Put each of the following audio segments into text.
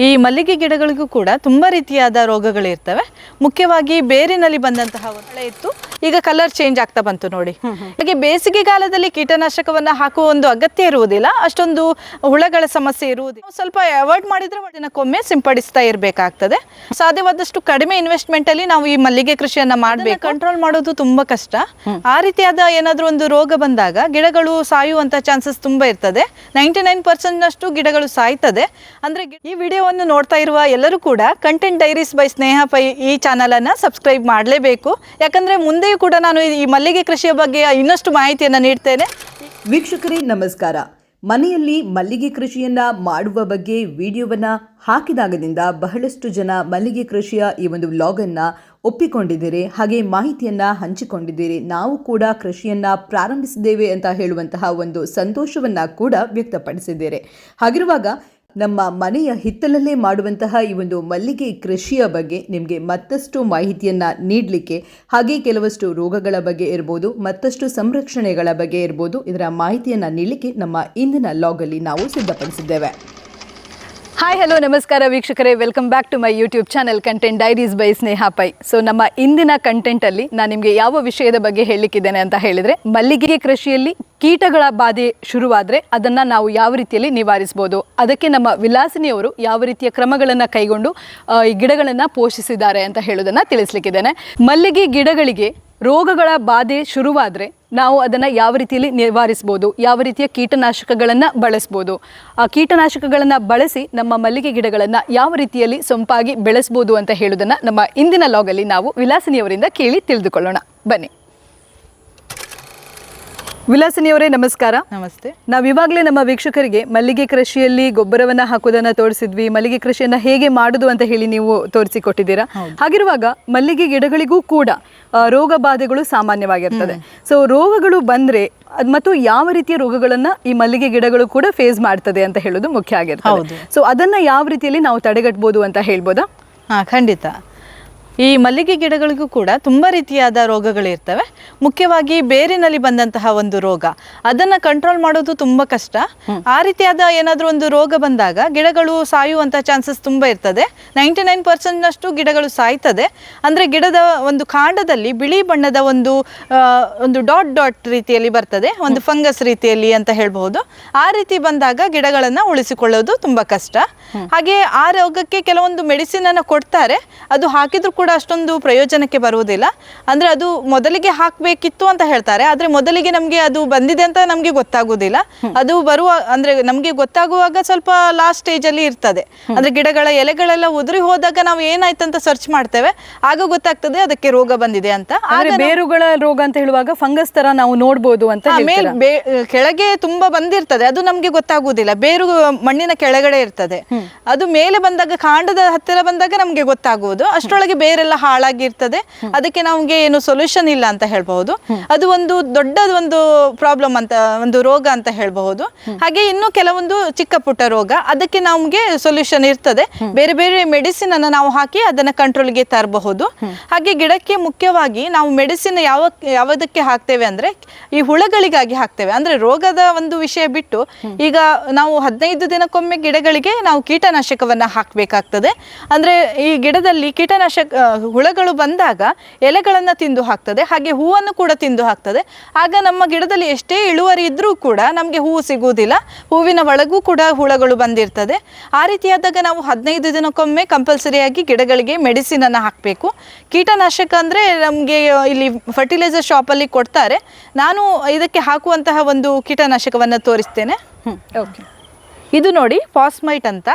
ಈ ಮಲ್ಲಿಗೆ ಗಿಡಗಳಿಗೂ ಕೂಡ ತುಂಬ ರೀತಿಯಾದ ರೋಗಗಳಿರ್ತವೆ. ಮುಖ್ಯವಾಗಿ ಬೇರಿನಲ್ಲಿ ಬಂದಂತಹ ಒಳ್ಳೆ ಇತ್ತು. ಈಗ ಕಲರ್ ಚೇಂಜ್ ಆಗ್ತಾ ಬಂತು ನೋಡಿ. ಹಾಗೆ ಬೇಸಿಗೆಗಾಲದಲ್ಲಿ ಕೀಟನಾಶಕವನ್ನ ಹಾಕುವ ಒಂದು ಅಗತ್ಯ ಇರುವುದಿಲ್ಲ ಅಷ್ಟೊಂದು ಹುಳಗಳ ಸಮಸ್ಯೆ ಇರುವುದಿಲ್ಲ. ಸ್ವಲ್ಪ ಅವಾಯ್ಡ್ ಮಾಡಿದ್ರೆ ದಿನಕ್ಕೊಮ್ಮೆ ಸಿಂಪಡಿಸ್ತಾ ಇರಬೇಕಾಗ್ತದೆ. ಸಾಧ್ಯವಾದಷ್ಟು ಕಡಿಮೆ ಇನ್ವೆಸ್ಟ್ಮೆಂಟ್ ಅಲ್ಲಿ ನಾವು ಈ ಮಲ್ಲಿಗೆ ಕೃಷಿಯನ್ನ ಮಾಡಬೇಕು. ಕಂಟ್ರೋಲ್ ಮಾಡೋದು ತುಂಬಾ ಕಷ್ಟ. ಆ ರೀತಿಯಾದ ಏನಾದ್ರೂ ಒಂದು ರೋಗ ಬಂದಾಗ ಗಿಡಗಳು ಸಾಯುವಂತ ಚಾನ್ಸಸ್ ತುಂಬಾ ಇರ್ತದೆ. ನೈಂಟಿ ನೈನ್ ಪರ್ಸೆಂಟ್ ನಷ್ಟು ಗಿಡಗಳು ಸಾಯ್ತದೆ. ಅಂದ್ರೆ ಈ ವಿಡಿಯೋವನ್ನು ನೋಡ್ತಾ ಇರುವ ಎಲ್ಲರೂ ಕೂಡ content diaries by Sneha Pai ಈ ಚಾನಲ್ ಅನ್ನ ಸಬ್ಸ್ಕ್ರೈಬ್ ಮಾಡಲೇಬೇಕು. ಯಾಕಂದ್ರೆ ಕೂಡ ನಾನು ಈ ಮಲ್ಲಿಗೆ ಕೃಷಿಯ ಬಗ್ಗೆ ಇನ್ನಷ್ಟು ಮಾಹಿತಿಯನ್ನು ನೀಡ್ತೇನೆ. ವೀಕ್ಷಕರೇ, ನಮಸ್ಕಾರ. ಮನೆಯಲ್ಲಿ ಮಲ್ಲಿಗೆ ಕೃಷಿಯನ್ನ ಮಾಡುವ ಬಗ್ಗೆ ವಿಡಿಯೋವನ್ನ ಹಾಕಿದಾಗದಿಂದ ಬಹಳಷ್ಟು ಜನ ಮಲ್ಲಿಗೆ ಕೃಷಿಯ ಈ ಒಂದು ವ್ಲಾಗನ್ನು ಒಪ್ಪಿಕೊಂಡಿದ್ದೀರಿ. ಹಾಗೆ ಮಾಹಿತಿಯನ್ನ ಹಂಚಿಕೊಂಡಿದ್ದೀರಿ. ನಾವು ಕೂಡ ಕೃಷಿಯನ್ನ ಪ್ರಾರಂಭಿಸಿದ್ದೇವೆ ಅಂತ ಹೇಳುವಂತಹ ಒಂದು ಸಂತೋಷವನ್ನ ಕೂಡ ವ್ಯಕ್ತಪಡಿಸಿದ್ದೀರಿ ಹಾಗಿರುವಾಗ ನಮ್ಮ ಮನೆಯ ಹಿತ್ತಲಲ್ಲೇ ಮಾಡುವಂತಹ ಈ ಒಂದು ಮಲ್ಲಿಗೆ ಕೃಷಿಯ ಬಗ್ಗೆ ನಿಮಗೆ ಮತ್ತಷ್ಟು ಮಾಹಿತಿಯನ್ನ ನೀಡಲಿಕ್ಕೆ ಹಾಗೆ ಕೆಲವಷ್ಟು ರೋಗಗಳ ಬಗ್ಗೆ ಇರ್ಬೋದು, ಮತ್ತಷ್ಟು ಸಂರಕ್ಷಣೆಗಳ ಬಗ್ಗೆ ಇರ್ಬೋದು, ಇದರ ಮಾಹಿತಿಯನ್ನು ನೀಡಲಿಕ್ಕೆ ನಮ್ಮ ಇಂದಿನ ಲಾಗಲ್ಲಿ ನಾವು ಸಿದ್ಧಪಡಿಸಿದ್ದೇವೆ. ಹಾಯ್ ಹಲೋ ನಮಸ್ಕಾರ ವೀಕ್ಷಕರೇ. Welcome back to my YouTube channel content diaries by Sneha Pai so ನಮ್ಮ ಇಂದಿನ ಕಂಟೆಂಟಲ್ಲಿ ನಾನು ನಿಮಗೆ ಯಾವ ವಿಷಯದ ಬಗ್ಗೆ ಹೇಳಲಿಕ್ಕಿದ್ದೇನೆ ಅಂತ ಹೇಳಿದರೆ ಮಲ್ಲಿಗೆ ಕೃಷಿಯಲ್ಲಿ ಕೀಟಗಳ ಬಾಧೆ ಶುರುವಾದರೆ ಅದನ್ನು ನಾವು ಯಾವ ರೀತಿಯಲ್ಲಿ ನಿವಾರಿಸ್ಬೋದು, ಅದಕ್ಕೆ ನಮ್ಮ ವಿಲಾಸಿನಿಯವರು ಯಾವ ರೀತಿಯ ಕ್ರಮಗಳನ್ನು ಕೈಗೊಂಡು ಈ ಗಿಡಗಳನ್ನು ಪೋಷಿಸಿದ್ದಾರೆ ಅಂತ ಹೇಳೋದನ್ನು ತಿಳಿಸ್ಲಿಕ್ಕಿದ್ದೇನೆ. ಮಲ್ಲಿಗೆ ಗಿಡಗಳಿಗೆ ರೋಗಗಳ ಬಾಧೆ ಶುರುವಾದರೆ ನಾವು ಅದನ್ನು ಯಾವ ರೀತಿಯಲ್ಲಿ ನಿವಾರಿಸ್ಬೋದು, ಯಾವ ರೀತಿಯ ಕೀಟನಾಶಕಗಳನ್ನು ಬಳಸ್ಬೋದು. ಆ ಕೀಟನಾಶಕಗಳನ್ನು ಬಳಸಿ ನಮ್ಮ ಮಲ್ಲಿಗೆ ಗಿಡಗಳನ್ನು ಯಾವ ರೀತಿಯಲ್ಲಿ ಸೊಂಪಾಗಿ ಬೆಳೆಸ್ಬೋದು ಅಂತ ಹೇಳೋದನ್ನು ನಮ್ಮ ಇಂದಿನ ಲಾಗಲ್ಲಿ ನಾವು ವಿಲಾಸಿನಿಯವರಿಂದ ಕೇಳಿ ತಿಳಿದುಕೊಳ್ಳೋಣ. ಬನ್ನಿ. ವಿಲಾಸಿನಿಯವರೇ ನಮಸ್ಕಾರ. ನಮಸ್ತೆ. ನಾವು ಇವಾಗಲೇ ನಮ್ಮ ವೀಕ್ಷಕರಿಗೆ ಮಲ್ಲಿಗೆ ಕೃಷಿಯಲ್ಲಿ ಗೊಬ್ಬರವನ್ನ ಹಾಕೋದನ್ನ ತೋರಿಸಿದ್ವಿ. ಮಲ್ಲಿಗೆ ಕೃಷಿಯನ್ನು ಹೇಗೆ ಮಾಡುದು ಅಂತ ಹೇಳಿ ನೀವು ತೋರಿಸಿಕೊಟ್ಟಿದ್ದೀರಾ. ಹಾಗಿರುವಾಗ ಮಲ್ಲಿಗೆ ಗಿಡಗಳಿಗೂ ಕೂಡ ರೋಗ ಬಾಧೆಗಳು ಸಾಮಾನ್ಯವಾಗಿರ್ತದೆ. ಸೊ ರೋಗಗಳು ಬಂದ್ರೆ ಮತ್ತು ಯಾವ ರೀತಿಯ ರೋಗಗಳನ್ನ ಈ ಮಲ್ಲಿಗೆ ಗಿಡಗಳು ಕೂಡ ಫೇಸ್ ಮಾಡ್ತದೆ ಅಂತ ಹೇಳೋದು ಮುಖ್ಯ ಆಗಿರ್ತದೆ. ಸೊ ಅದನ್ನ ಯಾವ ರೀತಿಯಲ್ಲಿ ನಾವು ತಡೆಗಟ್ಬೋದು ಅಂತ ಹೇಳ್ಬೋದಾ? ಹಾ ಖಂಡಿತ. ಈ ಮಲ್ಲಿಗೆ ಗಿಡಗಳಿಗೂ ಕೂಡ ತುಂಬ ರೀತಿಯಾದ ರೋಗಗಳಿರ್ತವೆ. ಮುಖ್ಯವಾಗಿ ಬೇರಿನಲ್ಲಿ ಬಂದಂತಹ ಒಂದು ರೋಗ. ಅದನ್ನ ಕಂಟ್ರೋಲ್ ಮಾಡೋದು ತುಂಬ ಕಷ್ಟ. ಆ ರೀತಿಯಾದ ಏನಾದರೂ ಒಂದು ರೋಗ ಬಂದಾಗ ಗಿಡಗಳು ಸಾಯುವಂತ ಚಾನ್ಸಸ್ ತುಂಬ ಇರ್ತದೆ. ನೈಂಟಿ ನೈನ್ ಪರ್ಸೆಂಟ್ನಷ್ಟು ಗಿಡಗಳು ಸಾಯ್ತದೆ. ಅಂದ್ರೆ ಗಿಡದ ಒಂದು ಕಾಂಡದಲ್ಲಿ ಬಿಳಿ ಬಣ್ಣದ ಒಂದು ಒಂದು ಡಾಟ್ ಡಾಟ್ ರೀತಿಯಲ್ಲಿ ಬರ್ತದೆ. ಒಂದು ಫಂಗಸ್ ರೀತಿಯಲ್ಲಿ ಅಂತ ಹೇಳ್ಬಹುದು. ಆ ರೀತಿ ಬಂದಾಗ ಗಿಡಗಳನ್ನು ಉಳಿಸಿಕೊಳ್ಳೋದು ತುಂಬಾ ಕಷ್ಟ. ಹಾಗೆ ಆ ರೋಗಕ್ಕೆ ಕೆಲವೊಂದು ಮೆಡಿಸಿನ್ ಅನ್ನು ಕೊಡ್ತಾರೆ. ಅದು ಹಾಕಿದ್ರು ಕೂಡ ಅಷ್ಟೊಂದು ಪ್ರಯೋಜನಕ್ಕೆ ಬರುವುದಿಲ್ಲ. ಅಂದ್ರೆ ಅದು ಮೊದಲಿಗೆ ಹಾಕಬೇಕಿತ್ತು ಅಂತ ಹೇಳ್ತಾರೆ. ಆದ್ರೆ ಮೊದಲಿಗೆ ನಮಗೆ ಅದು ಬಂದಿದೆ ಅಂತ ನಮಗೆ ಗೊತ್ತಾಗುವುದಿಲ್ಲ. ಅದು ಬರುವ ಅಂದ್ರೆ ನಮಗೆ ಗೊತ್ತಾಗುವಾಗ ಸ್ವಲ್ಪ ಲಾಸ್ಟ್ ಸ್ಟೇಜಲ್ಲಿ ಇರ್ತದೆ. ಅಂದ್ರೆ ಗಿಡಗಳ ಎಲೆಗಳೆಲ್ಲ ಉದುರಿ ಹೋದಾಗ ನಾವು ಏನಾಯ್ತಂತ ಸರ್ಚ್ ಮಾಡ್ತೇವೆ. ಆಗ ಗೊತ್ತಾಗ್ತದೆ ಅದಕ್ಕೆ ರೋಗ ಬಂದಿದೆ ಅಂತ. ಬೇರುಗಳ ರೋಗ ಅಂತ ಹೇಳುವಾಗ ಫಂಗಸ್ ತರ ನಾವು ನೋಡ್ಬೋದು ಅಂತ ಕೆಳಗೆ ತುಂಬಾ ಬಂದಿರ್ತದೆ. ಅದು ನಮಗೆ ಗೊತ್ತಾಗುವುದಿಲ್ಲ. ಬೇರು ಮಣ್ಣಿನ ಕೆಳಗಡೆ ಇರ್ತದೆ. ಅದು ಮೇಲೆ ಬಂದಾಗ ಕಾಂಡದ ಹತ್ತಿರ ಬಂದಾಗ ನಮಗೆ ಗೊತ್ತಾಗುವುದು. ಅಷ್ಟರೊಳಗೆ ಬೇರೆಲ್ಲ ಹಾಳಾಗಿರ್ತದೆ. ಅದಕ್ಕೆ ನಮ್ಗೆ ಏನು ಸೊಲ್ಯೂಷನ್ ಇಲ್ಲ ಅಂತ ಹೇಳ್ಬಹುದು. ಅದು ಒಂದು ದೊಡ್ಡ ಒಂದು ಪ್ರಾಬ್ಲಮ್ ಅಂತ, ಒಂದು ರೋಗ ಅಂತ ಹೇಳ್ಬಹುದು. ಹಾಗೆ ಇನ್ನು ಕೆಲವೊಂದು ಚಿಕ್ಕ ಪುಟ್ಟ ರೋಗ, ಅದಕ್ಕೆ ನಮ್ಗೆ ಸೊಲ್ಯೂಷನ್ ಇರ್ತದೆ. ಬೇರೆ ಬೇರೆ ಮೆಡಿಸಿನ್ ಅನ್ನ ನಾವು ಹಾಕಿ ಅದನ್ನ ಕಂಟ್ರೋಲ್ಗೆ ತರಬಹುದು. ಹಾಗೆ ಗಿಡಕ್ಕೆ ಮುಖ್ಯವಾಗಿ ನಾವು ಮೆಡಿಸಿನ್ ಯಾವ, ಯಾವುದಕ್ಕೆ ಹಾಕ್ತೇವೆ ಅಂದ್ರೆ, ಈ ಹುಳಗಳಿಗಾಗಿ ಹಾಕ್ತೇವೆ. ಅಂದ್ರೆ ರೋಗದ ಒಂದು ವಿಷಯ ಬಿಟ್ಟು, ಈಗ ನಾವು ಹದಿನೈದು ದಿನಕ್ಕೊಮ್ಮೆ ಗಿಡಗಳಿಗೆ ನಾವು ಕೀಟನಾಶಕವನ್ನ ಹಾಕಬೇಕಾಗ್ತದೆ. ಅಂದ್ರೆ ಈ ಗಿಡದಲ್ಲಿ ಕೀಟನಾಶಕ ಹುಳಗಳು ಬಂದಾಗ ಎಲೆಗಳನ್ನು ತಿಂದು ಹಾಕ್ತದೆ, ಹಾಗೆ ಹೂವನ್ನು ಕೂಡ ತಿಂದು ಹಾಕ್ತದೆ. ಆಗ ನಮ್ಮ ಗಿಡದಲ್ಲಿ ಎಷ್ಟೇ ಇಳುವರಿ ಇದ್ದರೂ ಕೂಡ ನಮಗೆ ಹೂವು ಸಿಗುವುದಿಲ್ಲ, ಹೂವಿನ ಒಳಗೂ ಕೂಡ ಹುಳಗಳು ಬಂದಿರ್ತದೆ. ಆ ರೀತಿಯಾದಾಗ ನಾವು ಹದಿನೈದು ದಿನಕ್ಕೊಮ್ಮೆ ಕಂಪಲ್ಸರಿಯಾಗಿ ಗಿಡಗಳಿಗೆ ಮೆಡಿಸಿನನ್ನು ಹಾಕಬೇಕು. ಕೀಟನಾಶಕ ಅಂದರೆ ನಮಗೆ ಇಲ್ಲಿ ಫರ್ಟಿಲೈಸರ್ ಶಾಪಲ್ಲಿ ಕೊಡ್ತಾರೆ. ನಾನು ಇದಕ್ಕೆ ಹಾಕುವಂತಹ ಒಂದು ಕೀಟನಾಶಕವನ್ನು ತೋರಿಸ್ತೇನೆ. ಹ್ಞೂ ಓಕೆ ಇದು ನೋಡಿ ಫಾಸ್ಮೈಟ್ ಅಂತ.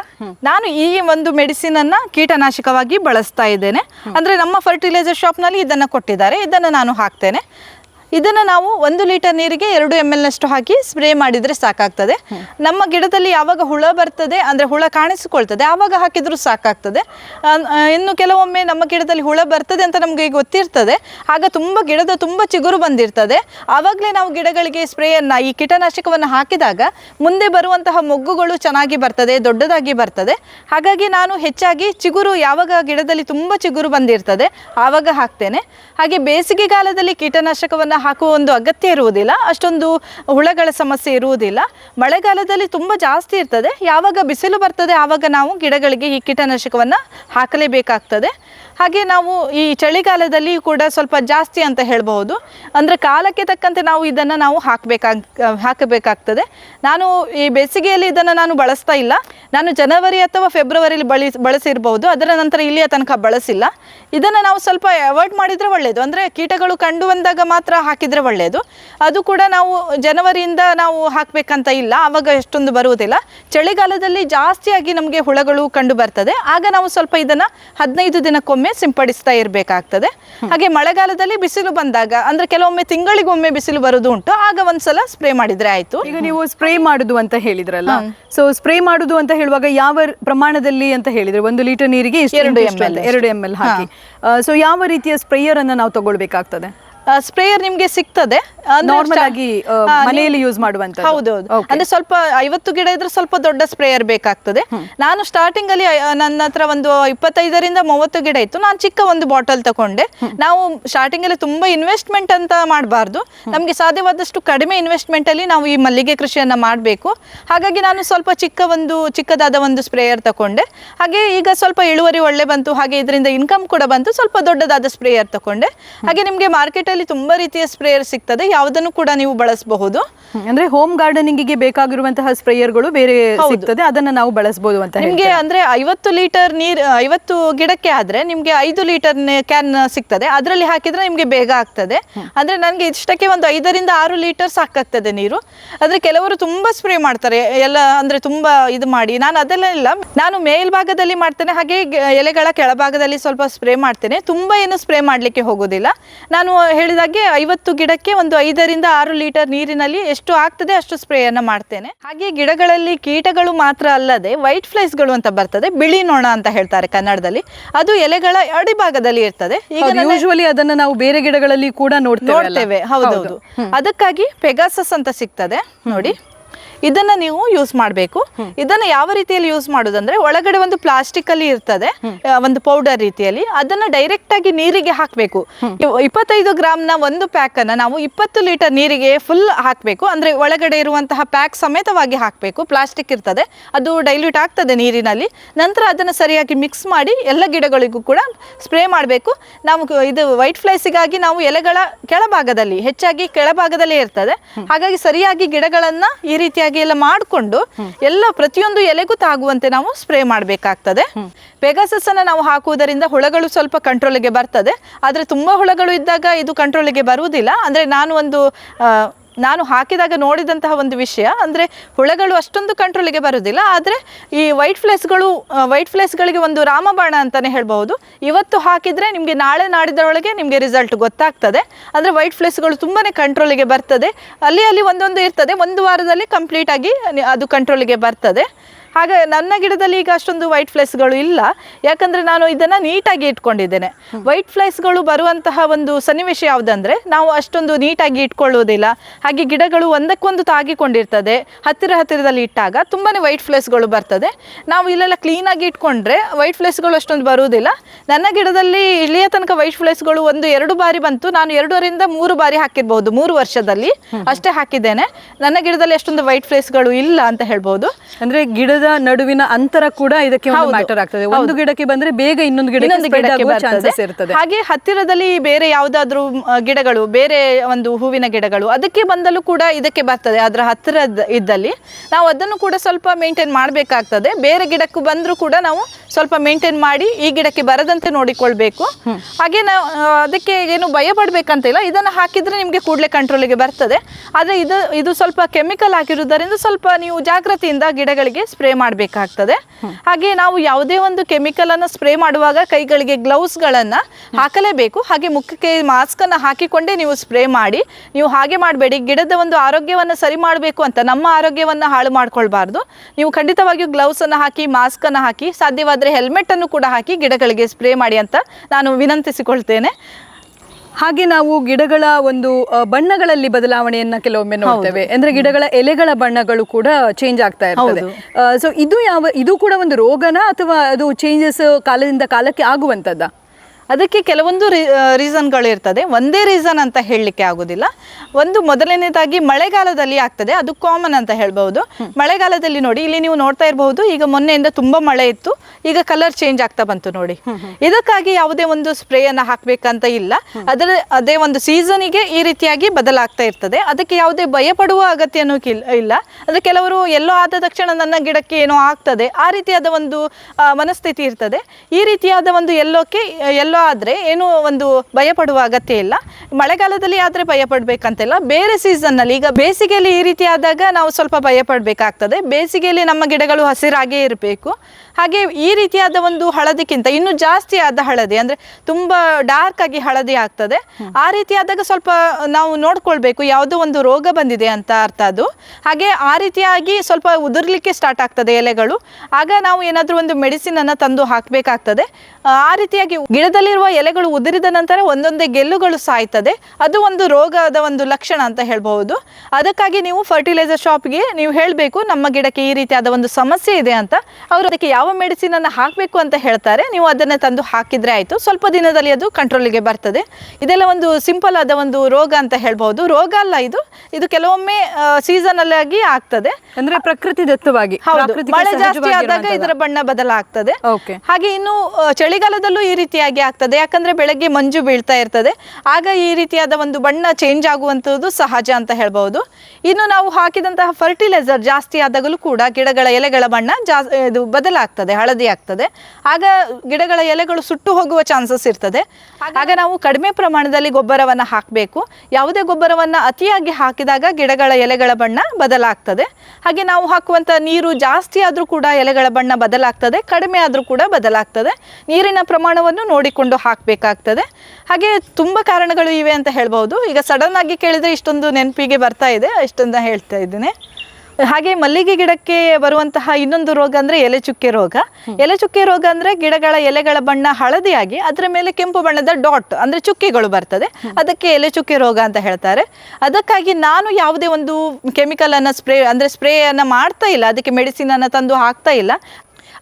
ನಾನು ಈ ಒಂದು ಮೆಡಿಸಿನ್ ಅನ್ನ ಕೀಟನಾಶಕವಾಗಿ ಬಳಸ್ತಾ ಇದ್ದೇನೆ. ಅಂದ್ರೆ ನಮ್ಮ ಫರ್ಟಿಲೈಸರ್ ಶಾಪ್ನಲ್ಲಿ ಇದನ್ನ ಕೊಟ್ಟಿದ್ದಾರೆ. ಇದನ್ನ ನಾನು ಹಾಕ್ತೇನೆ. ಇದನ್ನ ನಾವು ಒಂದು ಲೀಟರ್ ನೀರಿಗೆ ಎರಡು ಎಂ ನಷ್ಟು ಹಾಕಿ ಸ್ಪ್ರೇ ಮಾಡಿದರೆ ಸಾಕಾಗ್ತದೆ. ನಮ್ಮ ಗಿಡದಲ್ಲಿ ಯಾವಾಗ ಹುಳ ಬರ್ತದೆ, ಅಂದರೆ ಹುಳ ಕಾಣಿಸಿಕೊಳ್ತದೆ, ಆವಾಗ ಹಾಕಿದರೂ ಸಾಕಾಗ್ತದೆ. ಇನ್ನು ಕೆಲವೊಮ್ಮೆ ನಮ್ಮ ಗಿಡದಲ್ಲಿ ಹುಳ ಬರ್ತದೆ ಅಂತ ನಮಗೆ ಗೊತ್ತಿರ್ತದೆ. ಆಗ ತುಂಬ ಗಿಡದ ತುಂಬ ಚಿಗುರು ಬಂದಿರ್ತದೆ. ಆವಾಗಲೇ ನಾವು ಗಿಡಗಳಿಗೆ ಸ್ಪ್ರೇಯನ್ನು, ಈ ಕೀಟನಾಶಕವನ್ನು ಹಾಕಿದಾಗ ಮುಂದೆ ಬರುವಂತಹ ಮೊಗ್ಗುಗಳು ಚೆನ್ನಾಗಿ ಬರ್ತದೆ, ದೊಡ್ಡದಾಗಿ ಬರ್ತದೆ. ಹಾಗಾಗಿ ನಾನು ಹೆಚ್ಚಾಗಿ ಚಿಗುರು ಯಾವಾಗ ಗಿಡದಲ್ಲಿ ತುಂಬ ಚಿಗುರು ಬಂದಿರ್ತದೆ, ಆವಾಗ ಹಾಕ್ತೇನೆ. ಹಾಗೆ ಬೇಸಿಗೆಗಾಲದಲ್ಲಿ ಕೀಟನಾಶಕವನ್ನು ಹಾಕುವ ಒಂದು ಅಗತ್ಯ ಇರುವುದಿಲ್ಲ, ಅಷ್ಟೊಂದು ಹುಳಗಳ ಸಮಸ್ಯೆ ಇರುವುದಿಲ್ಲ. ಮಳೆಗಾಲದಲ್ಲಿ ತುಂಬ ಜಾಸ್ತಿ ಇರ್ತದೆ. ಯಾವಾಗ ಬಿಸಿಲು ಬರ್ತದೆ, ಆವಾಗ ನಾವು ಗಿಡಗಳಿಗೆ ಈ ಕೀಟನಾಶಕವನ್ನು ಹಾಕಲೇಬೇಕಾಗ್ತದೆ. ಹಾಗೆ ನಾವು ಈ ಚಳಿಗಾಲದಲ್ಲಿ ಕೂಡ ಸ್ವಲ್ಪ ಜಾಸ್ತಿ ಅಂತ ಹೇಳಬಹುದು. ಅಂದರೆ ಕಾಲಕ್ಕೆ ತಕ್ಕಂತೆ ನಾವು ಇದನ್ನು ನಾವು ಹಾಕಬೇಕಾಗ್, ಹಾಕಬೇಕಾಗ್ತದೆ. ನಾನು ಈ ಬೇಸಿಗೆಯಲ್ಲಿ ಇದನ್ನು ನಾನು ಬಳಸ್ತಾ ಇಲ್ಲ. ನಾನು ಜನವರಿ ಅಥವಾ ಫೆಬ್ರವರಿಲಿ ಬಳಿ ಬಳಸಿರ್ಬೋದು ಅದರ ನಂತರ ಇಲ್ಲಿಯ ತನಕ ಬಳಸಿಲ್ಲ. ಇದನ್ನು ನಾವು ಸ್ವಲ್ಪ ಅವಾಯ್ಡ್ ಮಾಡಿದರೆ ಒಳ್ಳೆಯದು ಅಂದರೆ ಕೀಟಗಳು ಕಂಡು ಬಂದಾಗ ಮಾತ್ರ ಹಾಕಿದರೆ ಒಳ್ಳೆಯದು ಅದು ಕೂಡ ನಾವು ಜನವರಿಯಿಂದ ನಾವು ಹಾಕಬೇಕಂತ ಇಲ್ಲ. ಆವಾಗ ಎಷ್ಟೊಂದು ಬರುವುದಿಲ್ಲ. ಚಳಿಗಾಲದಲ್ಲಿ ಜಾಸ್ತಿಯಾಗಿ ನಮಗೆ ಹುಳಗಳು ಕಂಡು ಬರ್ತದೆ. ಆಗ ನಾವು ಸ್ವಲ್ಪ ಇದನ್ನು ಹದಿನೈದು ದಿನಕ್ಕೊಮ್ಮೆ ಸಿಂಪಡಿಸ್ತಾ ಇರಬೇಕಾಗ್ತದೆ. ಹಾಗೆ ಮಳೆಗಾಲದಲ್ಲಿ ಬಿಸಿಲು ಬಂದಾಗ ಅಂದ್ರೆ ಕೆಲವೊಮ್ಮೆ ತಿಂಗಳಿಗೊಮ್ಮೆ ಬಿಸಿಲು ಬರೋದು ಉಂಟು ಆಗ ಒಂದ್ಸಲ ಸ್ಪ್ರೇ ಮಾಡಿದ್ರೆ ಆಯ್ತು. ಈಗ ನೀವು ಸ್ಪ್ರೇ ಮಾಡುದು ಅಂತ ಹೇಳಿದ್ರಲ್ಲ ಸೊ ಸ್ಪ್ರೇ ಮಾಡುದು ಅಂತ ಹೇಳುವಾಗ ಯಾವ ಪ್ರಮಾಣದಲ್ಲಿ ಅಂತ ಹೇಳಿದ್ರೆ ಒಂದು ಲೀಟರ್ ನೀರಿಗೆ ಎರಡು ಎಂ ಎಲ್ ಎರಡು ಎಂ ಎಲ್ ಹಾಕಿ ಸೊ ಯಾವ ರೀತಿಯ ಸ್ಪ್ರೇಯರ್ ಅನ್ನ ನಾವು ತಗೊಳ್ಬೇಕಾಗ್ತದೆ? ಸ್ಪ್ರೇಯರ್ ನಿಮಗೆ ಸಿಗ್ತದೆ. ಆಗಿ, ಮನೆಯಲ್ಲಿ ಯೂಸ್ ಮಾಡುವಂತ ಹೌದೌದು. ಅಂದ್ರೆ ಸ್ವಲ್ಪ ಐವತ್ತು ಗಿಡ ಇದ್ರೆ ಸ್ವಲ್ಪ ದೊಡ್ಡ ಸ್ಪ್ರೇಯರ್ ಬೇಕಾಗ್ತದೆ. ನಾನು ಸ್ಟಾರ್ಟಿಂಗ್ ಅಲ್ಲಿ ನನ್ನ ಹತ್ರ ಒಂದು ಇಪ್ಪತ್ತೈದರಿಂದ ಮೂವತ್ತು ಗಿಡ ಇತ್ತು. ನಾನು ಚಿಕ್ಕ ಒಂದು ಬಾಟಲ್ ತಗೊಂಡೆ. ನಾವು ಸ್ಟಾರ್ಟಿಂಗ್ ಅಲ್ಲಿ ತುಂಬಾ ಇನ್ವೆಸ್ಟ್ಮೆಂಟ್ ಅಂತ ಮಾಡಬಾರ್ದು. ನಮಗೆ ಸಾಧ್ಯವಾದಷ್ಟು ಕಡಿಮೆ ಇನ್ವೆಸ್ಟ್ಮೆಂಟ್ ಅಲ್ಲಿ ನಾವು ಈ ಮಲ್ಲಿಗೆ ಕೃಷಿಯನ್ನ ಮಾಡಬೇಕು. ಹಾಗಾಗಿ ನಾನು ಸ್ವಲ್ಪ ಚಿಕ್ಕ ಒಂದು ಚಿಕ್ಕದಾದ ಒಂದು ಸ್ಪ್ರೇಯರ್ ತಗೊಂಡೆ. ಹಾಗೆ ಈಗ ಸ್ವಲ್ಪ ಇಳುವರಿ ಒಳ್ಳೆ ಬಂತು. ಹಾಗೆ ಇದರಿಂದ ಇನ್ಕಮ್ ಕೂಡ ಬಂತು. ಸ್ವಲ್ಪ ದೊಡ್ಡದಾದ ಸ್ಪ್ರೇಯರ್ ತಗೊಂಡೆ. ಹಾಗೆ ನಿಮಗೆ ಮಾರ್ಕೆಟಲ್ಲಿ ತುಂಬಾ ರೀತಿಯ ಸ್ಪ್ರೇಯರ್ ಸಿಗ್ತದೆ. ಯಾವುದನ್ನು ಕೂಡ ನೀವು ಬಳಸಬಹುದು. ಅಂದ್ರೆ ಹೋಮ್ ಗಾರ್ಡನಿಂಗ್ಗೆ ಬೇಕಾಗಿರುವಂತಹ ಸ್ಪ್ರೇಯರ್ಗಳು ಬೇರೆ ಸಿಗ್ತದೆ. ಅದನ್ನ ನಾವು ಬಳಸಬಹುದು ಅಂತ ನಿಮಗೆ ನಿಮ್ಗೆ ಅಂದ್ರೆ ಐವತ್ತು ಲೀಟರ್ ನೀರ್ ಐವತ್ತು ಗಿಡಕ್ಕೆ ಆದ್ರೆ ನಿಮ್ಗೆ ಐದು ಲೀಟರ್ ಕ್ಯಾನ್ ಸಿಗ್ತದೆ. ಅದರಲ್ಲಿ ಹಾಕಿದ್ರೆ ನಿಮ್ಗೆ ಬೇಗ ಆಗ್ತದೆ. ಅಂದ್ರೆ ನನಗೆ ಇಷ್ಟಕ್ಕೆ ಒಂದು ಐದರಿಂದ ಆರು ಲೀಟರ್ ಸಾಕಾಗ್ತದೆ ನೀರು. ಆದ್ರೆ ಕೆಲವರು ತುಂಬಾ ಸ್ಪ್ರೇ ಮಾಡ್ತಾರೆ. ಎಲ್ಲ ಅಂದ್ರೆ ತುಂಬಾ ಇದು ಮಾಡಿ. ನಾನು ಅದೆಲ್ಲ ಇಲ್ಲ. ನಾನು ಮೇಲ್ಭಾಗದಲ್ಲಿ ಮಾಡ್ತೇನೆ. ಹಾಗೆ ಎಲೆಗಳ ಕೆಳಭಾಗದಲ್ಲಿ ಸ್ವಲ್ಪ ಸ್ಪ್ರೇ ಮಾಡ್ತೇನೆ. ತುಂಬಾ ಏನು ಸ್ಪ್ರೇ ಮಾಡ್ಲಿಕ್ಕೆ ಹೋಗೋದಿಲ್ಲ. ನಾನು ಹೇಳಿದಾಗೆ ಐವತ್ತು ಗಿಡಕ್ಕೆ ಒಂದು ಐದರಿಂದ ಆರು ಲೀಟರ್ ನೀರಿನಲ್ಲಿ ಎಷ್ಟು ಆಗ್ತದೆ ಅಷ್ಟು ಸ್ಪ್ರೇಯನ್ನ ಮಾಡ್ತೇನೆ. ಹಾಗೆ ಗಿಡಗಳಲ್ಲಿ ಕೀಟಗಳು ಮಾತ್ರ ಅಲ್ಲದೆ ವೈಟ್ ಫ್ಲೈಸ್ಗಳು ಅಂತ ಬರ್ತದೆ ಬಿಳಿ ನೊಣ ಅಂತ ಹೇಳ್ತಾರೆ ಕನ್ನಡದಲ್ಲಿ. ಅದು ಎಲೆಗಳ ಅಡಿಭಾಗದಲ್ಲಿ ಇರ್ತದೆ. ಈಗ ಯೂಶುವಲಿ ಅದನ್ನ ನಾವು ಬೇರೆ ಗಿಡಗಳಲ್ಲಿ ಕೂಡ? ನೋಡ್ತೇವೆ ಹೌದೌದು. ಅದಕ್ಕಾಗಿ ಪೆಗಾಸಸ್ ಅಂತ ಸಿಗ್ತದೆ. ನೋಡಿ. ಇದನ್ನ ನೀವು ಯೂಸ್ ಮಾಡಬೇಕು. ಇದನ್ನ ಯಾವ ರೀತಿಯಲ್ಲಿ ಯೂಸ್ ಮಾಡೋದಂದ್ರೆ ಒಳಗಡೆ ಒಂದು ಪ್ಲಾಸ್ಟಿಕ್ ಅಲ್ಲಿ ಇರ್ತದೆ. ಒಂದು ಪೌಡರ್ ರೀತಿಯಲ್ಲಿ. ಅದನ್ನ ಡೈರೆಕ್ಟ್ ಆಗಿ ನೀರಿಗೆ ಹಾಕಬೇಕು. ಇಪ್ಪತ್ತೈದು ನ ಒಂದು ಪ್ಯಾಕ್ ಅನ್ನ ನಾವು ಇಪ್ಪತ್ತು ಲೀಟರ್ ನೀರಿಗೆ ಫುಲ್ ಹಾಕಬೇಕು. ಅಂದ್ರೆ ಒಳಗಡೆ ಇರುವಂತಹ ಪ್ಯಾಕ್ ಸಮೇತವಾಗಿ ಹಾಕಬೇಕು. ಪ್ಲಾಸ್ಟಿಕ್ ಇರ್ತದೆ. ಅದು ಡೈಲ್ಯೂಟ್ ಆಗ್ತದೆ ನೀರಿನಲ್ಲಿ. ನಂತರ ಅದನ್ನ ಸರಿಯಾಗಿ ಮಿಕ್ಸ್ ಮಾಡಿ ಎಲ್ಲ ಗಿಡಗಳಿಗೂ ಕೂಡ ಸ್ಪ್ರೇ ಮಾಡಬೇಕು. ನಾವು ಇದು ವೈಟ್ ಫ್ಲೈಸಿಗಾಗಿ ನಾವು ಎಲೆಗಳ ಕೆಳಭಾಗದಲ್ಲಿ ಹೆಚ್ಚಾಗಿ ಕೆಳಭಾಗದಲ್ಲೇ ಇರ್ತದೆ. ಹಾಗಾಗಿ ಸರಿಯಾಗಿ ಗಿಡಗಳನ್ನ ಈ ರೀತಿಯಾಗಿ ಎಲ್ಲ ಮಾಡಿಕೊಂಡು ಎಲ್ಲ ಪ್ರತಿಯೊಂದು ಎಲೆಗೂ ತಾಗುವಂತೆ ನಾವು ಸ್ಪ್ರೇ ಮಾಡಬೇಕಾಗ್ತದೆ. ಪೆಗಾಸಸ್ ಅನ್ನ ನಾವು ಹಾಕುವುದರಿಂದ ಹುಳಗಳು ಸ್ವಲ್ಪ ಕಂಟ್ರೋಲ್ಗೆ ಬರ್ತದೆ. ಆದರೆ ತುಂಬಾ ಹುಳಗಳು ಇದ್ದಾಗ ಇದು ಕಂಟ್ರೋಲ್ಗೆ ಬರುವುದಿಲ್ಲ. ಅಂದ್ರೆ ನಾನು ಒಂದು ನಾನು ಹಾಕಿದಾಗ ನೋಡಿದಂತಹ ಒಂದು ವಿಷಯ, ಅಂದರೆ ಹುಳಗಳು ಅಷ್ಟೊಂದು ಕಂಟ್ರೋಲಿಗೆ ಬರುವುದಿಲ್ಲ, ಆದರೆ ಈ ವೈಟ್ ಫ್ಲೇಸ್ಗಳು ವೈಟ್ ಫ್ಲೇಸ್ಗಳಿಗೆ ಒಂದು ರಾಮಬಾಣ ಅಂತಲೇ ಹೇಳ್ಬೋದು ಇವತ್ತು ಹಾಕಿದರೆ ನಿಮಗೆ ನಾಳೆ ನಾಡಿದರೊಳಗೆ ನಿಮಗೆ ರಿಸಲ್ಟ್ ಗೊತ್ತಾಗ್ತದೆ. ಅಂದರೆ ವೈಟ್ ಫ್ಲೇಸ್ಗಳು ತುಂಬಾ ಕಂಟ್ರೋಲಿಗೆ ಬರ್ತದೆ. ಅಲ್ಲಿ ಅಲ್ಲಿ ಒಂದೊಂದು ಇರ್ತದೆ. ಒಂದು ವಾರದಲ್ಲಿ ಕಂಪ್ಲೀಟಾಗಿ ಅದು ಕಂಟ್ರೋಲಿಗೆ ಬರ್ತದೆ. ಹಾಗೆ ನನ್ನ ಗಿಡದಲ್ಲಿ ಈಗ ಅಷ್ಟೊಂದು ವೈಟ್ ಫ್ಲೈಸ್ಗಳು ಇಲ್ಲ. ಯಾಕಂದ್ರೆ ನಾನು ಇದನ್ನ ನೀಟಾಗಿ ಇಟ್ಕೊಂಡಿದ್ದೇನೆ. ವೈಟ್ ಫ್ಲೈಸ್ಗಳು ಬರುವಂತಹ ಒಂದು ಸನ್ನಿವೇಶ ಯಾವುದಂದ್ರೆ, ನಾವು ಅಷ್ಟೊಂದು ನೀಟಾಗಿ ಇಟ್ಕೊಳ್ಳುವುದಿಲ್ಲ ಹಾಗೆ ಗಿಡಗಳು ಒಂದಕ್ಕೊಂದು ತಾಗಿಕೊಂಡಿರ್ತದೆ. ಹತ್ತಿರ ಹತ್ತಿರದಲ್ಲಿ ಇಟ್ಟಾಗ ತುಂಬಾನೇ ವೈಟ್ ಫ್ಲೈಸ್ಗಳು ಬರ್ತದೆ. ನಾವು ಇಲ್ಲೆಲ್ಲ ಕ್ಲೀನಾಗಿ ಇಟ್ಕೊಂಡ್ರೆ ವೈಟ್ ಫ್ಲೈಸ್ಗಳು ಅಷ್ಟೊಂದು ಬರುವುದಿಲ್ಲ. ನನ್ನ ಗಿಡದಲ್ಲಿ ಇಳಿಯ ತನಕ ವೈಟ್ ಫ್ಲೈಸ್ಗಳು ಒಂದು ಎರಡು ಬಾರಿ ಬಂತು. ನಾನು ಎರಡರಿಂದ ಮೂರು ಬಾರಿ ಹಾಕಿರಬಹುದು. ಮೂರು ವರ್ಷದಲ್ಲಿ ಅಷ್ಟೇ ಹಾಕಿದ್ದೇನೆ. ನನ್ನ ಗಿಡದಲ್ಲಿ ಅಷ್ಟೊಂದು ವೈಟ್ ಫ್ಲೈಸ್ಗಳು ಇಲ್ಲ ಅಂತ ಹೇಳ್ಬೋದು ಅಂದ್ರೆ ಗಿಡದ ನಡುವಿನ ಅಂತರ ಕೂಡ ಇದಕ್ಕೆ ಒಂದು ಮ್ಯಾಟರ್ ಆಗ್ತದೆ. ಒಂದು ಗಿಡಕ್ಕೆ ಬಂದ್ರೆ ಬೇಗ ಇನ್ನೊಂದು ಗಿಡಕ್ಕೆ ಚಾನ್ಸಸ್ ಇರ್ತದೆ. ಹಾಗೆ ಹತ್ತಿರದಲ್ಲಿ ಬೇರೆ ಯಾವ್ದಾದ್ರು ಗಿಡಗಳು ಬೇರೆ ಒಂದು ಹೂವಿನ ಗಿಡಗಳು ಅದಕ್ಕೆ ಬಂದಲು ಕೂಡ ಇದಕ್ಕೆ ಬರ್ತದೆ. ಅದರ ಹತ್ತಿರ ಇದ್ದಲ್ಲಿ ನಾವು ಅದನ್ನು ಕೂಡ ಸ್ವಲ್ಪ ಮೇಂಟೈನ್ ಮಾಡಬೇಕಾಗ್ತದೆ. ಬೇರೆ ಗಿಡಕ್ಕೂ ಬಂದರೂ ಕೂಡ ನಾವು ಸ್ವಲ್ಪ ಮೇಂಟೈನ್ ಮಾಡಿ ಈ ಗಿಡಕ್ಕೆ ಬರದಂತೆ ನೋಡಿಕೊಳ್ಬೇಕು. ಹಾಗೆ ನಾವು ಅದಕ್ಕೆ ಏನು ಭಯ ಪಡಬೇಕಂತ ಇಲ್ಲ ಇದನ್ನು ಹಾಕಿದ್ರೆ ನಿಮಗೆ ಕೂಡಲೇ ಕಂಟ್ರೋಲಿಗೆ ಬರ್ತದೆ. ಆದರೆ ಇದು ಇದು ಸ್ವಲ್ಪ ಕೆಮಿಕಲ್ ಆಗಿರುವುದರಿಂದ ಸ್ವಲ್ಪ ನೀವು ಜಾಗ್ರತೆಯಿಂದ ಗಿಡಗಳಿಗೆ ಸ್ಪ್ರೇ ಮಾಡಬೇಕಾಗ್ತದೆ. ಹಾಗೆ ನಾವು ಯಾವುದೇ ಒಂದು ಕೆಮಿಕಲ್ ಅನ್ನು ಸ್ಪ್ರೇ ಮಾಡುವಾಗ ಕೈಗಳಿಗೆ ಗ್ಲೌಸ್ಗಳನ್ನು ಹಾಕಲೇಬೇಕು. ಹಾಗೆ ಮುಖಕ್ಕೆ ಮಾಸ್ಕ್ ಅನ್ನು ಹಾಕಿಕೊಂಡೇ ನೀವು ಸ್ಪ್ರೇ ಮಾಡಿ ನೀವು ಹಾಗೆ ಮಾಡಬೇಡಿ. ಗಿಡದ ಒಂದು ಆರೋಗ್ಯವನ್ನು ಸರಿ ಮಾಡಬೇಕು ಅಂತ ನಮ್ಮ ಆರೋಗ್ಯವನ್ನು ಹಾಳು ಮಾಡ್ಕೊಳ್ಬಾರ್ದು. ನೀವು ಖಂಡಿತವಾಗಿಯೂ ಗ್ಲೌಸ್ ಅನ್ನು ಹಾಕಿ ಮಾಸ್ಕ್ ಅನ್ನು ಹಾಕಿ ಸಾಧ್ಯವಾದರೆ ಹೆಲ್ಮೆಟ್ ಅನ್ನು ಕೂಡ ಹಾಕಿ ಗಿಡಗಳಿಗೆ ಸ್ಪ್ರೇ ಮಾಡಿ ಅಂತ ನಾನು ವಿನಂತಿಸಿಕೊಳ್ತೇನೆ. ಹಾಗೆ ನಾವು ಗಿಡಗಳ ಒಂದು ಬಣ್ಣಗಳಲ್ಲಿ ಬದಲಾವಣೆಯನ್ನ ಕೆಲವೊಮ್ಮೆ ನೋಡ್ತೇವೆ. ಅಂದ್ರೆ ಗಿಡಗಳ ಎಲೆಗಳ ಬಣ್ಣಗಳು ಕೂಡ ಚೇಂಜ್ ಆಗ್ತಾ ಇರ್ತದೆ. ಸೊ ಇದು ಯಾವ ಇದು ಕೂಡ ಒಂದು ರೋಗನ ಅಥವಾ ಅದು ಚೇಂಜಸ್ ಕಾಲದಿಂದ ಕಾಲಕ್ಕೆ ಆಗುವಂತದ್ದ ಅದಕ್ಕೆ ಕೆಲವೊಂದು ರೀಸನ್ಗಳು ಇರ್ತದೆ. ಒಂದೇ ರೀಸನ್ ಅಂತ ಹೇಳಲಿಕ್ಕೆ ಆಗೋದಿಲ್ಲ. ಒಂದು ಮೊದಲನೇದಾಗಿ ಮಳೆಗಾಲದಲ್ಲಿ ಆಗ್ತದೆ. ಅದು ಕಾಮನ್ ಅಂತ ಹೇಳ್ಬೋದು ಮಳೆಗಾಲದಲ್ಲಿ ನೋಡಿ ಇಲ್ಲಿ ನೀವು ನೋಡ್ತಾ ಇರಬಹುದು ಈಗ ಮೊನ್ನೆಯಿಂದ ತುಂಬಾ ಮಳೆ ಇತ್ತು. ಈಗ ಕಲರ್ ಚೇಂಜ್ ಆಗ್ತಾ ಬಂತು ನೋಡಿ. ಇದಕ್ಕಾಗಿ ಯಾವುದೇ ಒಂದು ಸ್ಪ್ರೇ ಅನ್ನ ಹಾಕ್ಬೇಕಂತ ಇಲ್ಲ. ಅದರ ಅದೇ ಒಂದು ಸೀಸನಿಗೆ ಈ ರೀತಿಯಾಗಿ ಬದಲಾಗ್ತಾ ಇರ್ತದೆ. ಅದಕ್ಕೆ ಯಾವುದೇ ಭಯಪಡುವ ಅಗತ್ಯನೂ ಇಲ್ಲ. ಅದ ಕೆಲವರು ಎಲ್ಲೋ ಆದ ತಕ್ಷಣ ನನ್ನ ಗಿಡಕ್ಕೆ ಏನೋ ಆಗ್ತದೆ. ಆ ರೀತಿಯಾದ ಒಂದು ಮನಸ್ಥಿತಿ ಇರ್ತದೆ. ಈ ರೀತಿಯಾದ ಒಂದು ಎಲ್ಲೋಕ್ಕೆ ಎಲ್ಲೋ ಆದ್ರೆ ಏನು ಒಂದು ಭಯ ಪಡುವ ಅಗತ್ಯ ಇಲ್ಲ. ಮಳೆಗಾಲದಲ್ಲಿ ಆದ್ರೆ ಭಯ ಪಡಬೇಕಂತಿಲ್ಲ ಬೇರೆ ಸೀಸನ್ನಲ್ಲಿ ನಲ್ಲಿ ಈಗ ಬೇಸಿಗೆಯಲ್ಲಿ ಈ ರೀತಿ ಆದಾಗ ನಾವು ಸ್ವಲ್ಪ ಭಯ ಪಡಬೇಕಾಗ್ತದೆ. ಬೇಸಿಗೆಯಲ್ಲಿ ನಮ್ಮ ಗಿಡಗಳು ಹಸಿರಾಗೇ ಇರಬೇಕು. ಹಾಗೆ ಈ ರೀತಿಯಾದ ಒಂದು ಹಳದಿಕ್ಕಿಂತ ಇನ್ನು ಜಾಸ್ತಿ ಆದ ಹಳದಿ, ಅಂದ್ರೆ ತುಂಬಾ ಡಾರ್ಕ್ ಆಗಿ ಹಳದಿ ಆಗ್ತದೆ. ಆ ರೀತಿಯಾದಾಗ ಸ್ವಲ್ಪ ನಾವು ನೋಡ್ಕೊಳ್ಬೇಕು ಯಾವುದೋ ಒಂದು ರೋಗ ಬಂದಿದೆ ಅಂತ ಅರ್ಥ ಅದು. ಹಾಗೆ ಆ ರೀತಿಯಾಗಿ ಸ್ವಲ್ಪ ಉದುರ್ಲಿಕ್ಕೆ ಸ್ಟಾರ್ಟ್ ಆಗ್ತದೆ ಎಲೆಗಳು. ಆಗ ನಾವು ಏನಾದರೂ ಒಂದು ಮೆಡಿಸಿನ್ ಅನ್ನ ತಂದು ಹಾಕಬೇಕಾಗ್ತದೆ. ಆ ರೀತಿಯಾಗಿ ಗಿಡದಲ್ಲಿರುವ ಎಲೆಗಳು ಉದುರಿದ ನಂತರ ಒಂದೊಂದೇ ಗೆಲ್ಲುಗಳು ಸಾಯ್ತದೆ. ಅದು ಒಂದು ರೋಗದ ಒಂದು ಲಕ್ಷಣ ಅಂತ ಹೇಳ್ಬಹುದು. ಅದಕ್ಕಾಗಿ ನೀವು ಫರ್ಟಿಲೈಸರ್ ಶಾಪ್ಗೆ ನೀವು ಹೇಳಬೇಕು, ನಮ್ಮ ಗಿಡಕ್ಕೆ ಈ ರೀತಿಯಾದ ಒಂದು ಸಮಸ್ಯೆ ಇದೆ ಅಂತ. ಅವರು ಅದಕ್ಕೆ ಯಾವ ಮೆಡಿಸಿನ್ ಅನ್ನು ಹಾಕಬೇಕು ಅಂತ ಹೇಳ್ತಾರೆ ನೀವು ಅದನ್ನ ತಂದು ಹಾಕಿದ್ರೆ ಆಯ್ತು. ಸ್ವಲ್ಪ ದಿನದಲ್ಲಿ ಅದು ಕಂಟ್ರೋಲಿಗೆ ಬರ್ತದೆ. ಇದೆಲ್ಲ ಒಂದು ಸಿಂಪಲ್ ಆದ ಒಂದು ರೋಗ ಅಂತ ಹೇಳ್ಬಹುದು. ರೋಗ ಅಲ್ಲ ಇದು. ಇದು ಕೆಲವೊಮ್ಮೆ ಸೀಸನಲ್ ಆಗಿ ಆಗ್ತದೆ. ಅಂದ್ರೆ ಪ್ರಕೃತಿ ದತ್ತವಾಗಿ. ಮಳೆ ಜಾಸ್ತಿ ಆದಾಗ ಇದರ ಬಣ್ಣ ಬದಲಾಗ್ತದೆ. ಹಾಗೆ ಇನ್ನು ಚಳಿಗಾಲದಲ್ಲೂ ಈ ರೀತಿಯಾಗಿ ಆಗ್ತದೆ. ಯಾಕಂದ್ರೆ ಬೆಳಗ್ಗೆ ಮಂಜು ಬೀಳ್ತಾ ಇರ್ತದೆ. ಆಗ ಈ ರೀತಿಯಾದ ಒಂದು ಬಣ್ಣ ಚೇಂಜ್ ಆಗುವಂಥದ್ದು ಸಹಜ ಅಂತ ಹೇಳ್ಬಹುದು. ಇನ್ನು ನಾವು ಹಾಕಿದಂತಹ ಫರ್ಟಿಲೈಸರ್ ಜಾಸ್ತಿ ಆದಾಗಲೂ ಕೂಡ ಗಿಡಗಳ ಎಲೆಗಳ ಬಣ್ಣ ಜಾ ಇದು ಬದಲಾಗ್ತದೆ. ಹಳದಿ ಆಗ್ತದೆ. ಆಗ ಗಿಡಗಳ ಎಲೆಗಳು ಸುಟ್ಟು ಹೋಗುವ ಚಾನ್ಸಸ್ ಇರ್ತದೆ. ಆಗ ನಾವು ಕಡಿಮೆ ಪ್ರಮಾಣದಲ್ಲಿ ಗೊಬ್ಬರವನ್ನು ಹಾಕಬೇಕು. ಯಾವುದೇ ಗೊಬ್ಬರವನ್ನು ಅತಿಯಾಗಿ ಹಾಕಿದಾಗ ಗಿಡಗಳ ಎಲೆಗಳ ಬಣ್ಣ ಬದಲಾಗ್ತದೆ. ಹಾಗೆ ನಾವು ಹಾಕುವಂಥ ನೀರು ಜಾಸ್ತಿ ಆದರೂ ಕೂಡ ಎಲೆಗಳ ಬಣ್ಣ ಬದಲಾಗ್ತದೆ, ಕಡಿಮೆ ಆದರೂ ಕೂಡ ಬದಲಾಗ್ತದೆ. ನೀರಿನ ಪ್ರಮಾಣವನ್ನು ನೋಡಿಕೊಂಡು ಹಾಕಬೇಕಾಗ್ತದೆ. ಹಾಗೆ ತುಂಬ ಕಾರಣಗಳು ಇವೆ ಅಂತ ಹೇಳ್ಬೋದು ಈಗ ಸಡನ್ ಆಗಿ ಕೇಳಿದರೆ ಇಷ್ಟೊಂದು ನೆನಪಿಗೆ ಬರ್ತಾ ಇದೆ ಇಷ್ಟೊಂದು ಹೇಳ್ತಾ ಇದ್ದೇನೆ. ಹಾಗೆ ಮಲ್ಲಿಗೆ ಗಿಡಕ್ಕೆ ಬರುವಂತಹ ಇನ್ನೊಂದು ರೋಗ ಅಂದ್ರೆ ಎಲೆ ಚುಕ್ಕೆ ರೋಗ. ಎಲೆ ಚುಕ್ಕೆ ರೋಗ ಅಂದ್ರೆ ಗಿಡಗಳ ಎಲೆಗಳ ಬಣ್ಣ ಹಳದಿಯಾಗಿ ಅದರ ಮೇಲೆ ಕೆಂಪು ಬಣ್ಣದ ಡಾಟ್ ಅಂದ್ರೆ ಚುಕ್ಕೆಗಳು ಬರ್ತದೆ. ಅದಕ್ಕೆ ಎಲೆ ಚುಕ್ಕೆ ರೋಗ ಅಂತ ಹೇಳ್ತಾರೆ. ಅದಕ್ಕಾಗಿ ನಾನು ಯಾವುದೇ ಒಂದು ಕೆಮಿಕಲ್ ಅನ್ನ ಸ್ಪ್ರೇ ಅಂದ್ರೆ ಸ್ಪ್ರೇ ಅನ್ನ ಮಾಡ್ತಾ ಇಲ್ಲ. ಅದಕ್ಕೆ ಮೆಡಿಸಿನ್ ಅನ್ನ ತಂದು ಹಾಕ್ತಾ ಇಲ್ಲ.